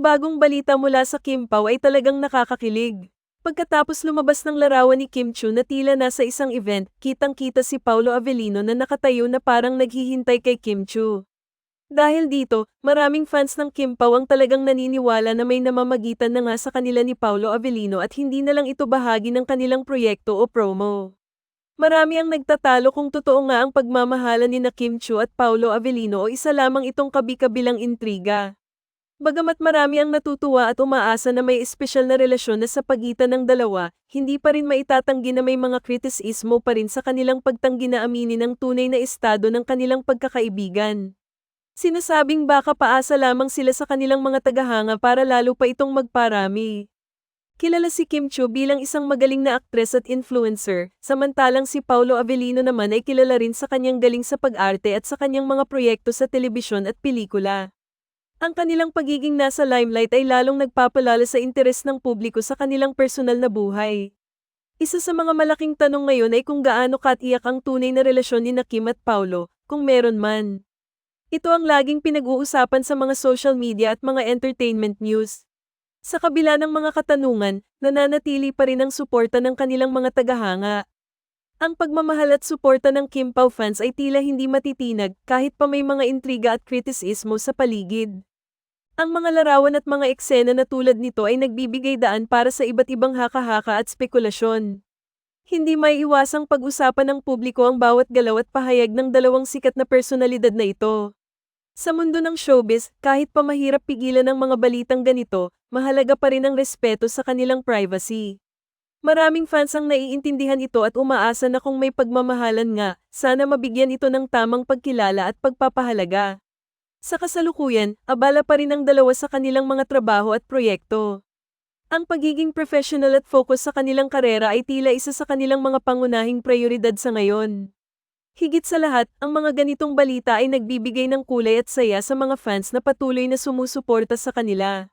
bagong balita mula sa Kim Pao ay talagang nakakakilig. Pagkatapos lumabas ng larawan ni Kim Chu na tila nasa isang event, kitang-kita si Paulo Avellino na nakatayo na parang naghihintay kay Kim Chu. Dahil dito, maraming fans ng Kim Pao ang talagang naniniwala na may namamagitan na nga sa kanila ni Paulo Avellino at hindi na lang ito bahagi ng kanilang proyekto o promo. Marami ang nagtatalo kung totoo nga ang pagmamahalan ni na Kim Chu at Paulo Avellino o isa lamang itong kabi-kabilang intriga. Bagamat marami ang natutuwa at umaasa na may espesyal na relasyon na sa pagitan ng dalawa, hindi pa rin maitatanggi na may mga kritisismo pa rin sa kanilang pagtanggi na aminin ang tunay na estado ng kanilang pagkakaibigan. Sinasabing baka paasa lamang sila sa kanilang mga tagahanga para lalo pa itong magparami. Kilala si Kim Chu bilang isang magaling na aktres at influencer, samantalang si Paulo Avellino naman ay kilala rin sa kanyang galing sa pag-arte at sa kanyang mga proyekto sa telebisyon at pelikula. Ang kanilang pagiging nasa limelight ay lalong nagpapalala sa interes ng publiko sa kanilang personal na buhay. Isa sa mga malaking tanong ngayon ay kung gaano katiyak ang tunay na relasyon ni na Kim at Paulo, kung meron man. Ito ang laging pinag-uusapan sa mga social media at mga entertainment news. Sa kabila ng mga katanungan, nananatili pa rin ang suporta ng kanilang mga tagahanga. Ang pagmamahal at suporta ng Kim Pao fans ay tila hindi matitinag kahit pa may mga intriga at kritisismo sa paligid. Ang mga larawan at mga eksena na tulad nito ay nagbibigay daan para sa iba't ibang haka-haka at spekulasyon. Hindi may iwasang pag-usapan ng publiko ang bawat galaw at pahayag ng dalawang sikat na personalidad na ito. Sa mundo ng showbiz, kahit pa mahirap pigilan ang mga balitang ganito, mahalaga pa rin ang respeto sa kanilang privacy. Maraming fans ang naiintindihan ito at umaasa na kung may pagmamahalan nga, sana mabigyan ito ng tamang pagkilala at pagpapahalaga. Sa kasalukuyan, abala pa rin ang dalawa sa kanilang mga trabaho at proyekto. Ang pagiging professional at focus sa kanilang karera ay tila isa sa kanilang mga pangunahing prioridad sa ngayon. Higit sa lahat, ang mga ganitong balita ay nagbibigay ng kulay at saya sa mga fans na patuloy na sumusuporta sa kanila.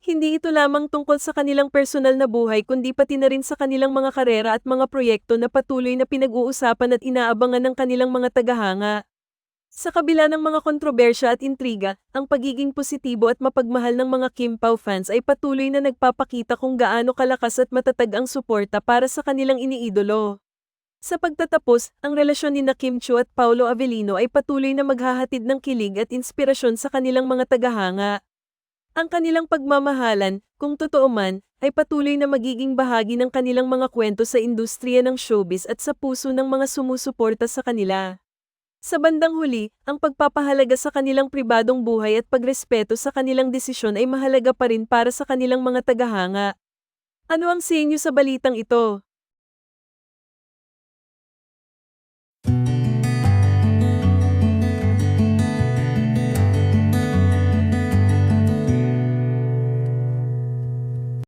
Hindi ito lamang tungkol sa kanilang personal na buhay kundi pati na rin sa kanilang mga karera at mga proyekto na patuloy na pinag-uusapan at inaabangan ng kanilang mga tagahanga. Sa kabila ng mga kontrobersya at intriga, ang pagiging positibo at mapagmahal ng mga Kim Pao fans ay patuloy na nagpapakita kung gaano kalakas at matatag ang suporta para sa kanilang iniidolo. Sa pagtatapos, ang relasyon ni na Kim Chu at Paulo Avellino ay patuloy na maghahatid ng kilig at inspirasyon sa kanilang mga tagahanga. Ang kanilang pagmamahalan, kung totoo man, ay patuloy na magiging bahagi ng kanilang mga kwento sa industriya ng showbiz at sa puso ng mga sumusuporta sa kanila. Sa bandang huli, ang pagpapahalaga sa kanilang pribadong buhay at pagrespeto sa kanilang desisyon ay mahalaga pa rin para sa kanilang mga tagahanga. Ano ang sa inyo sa balitang ito?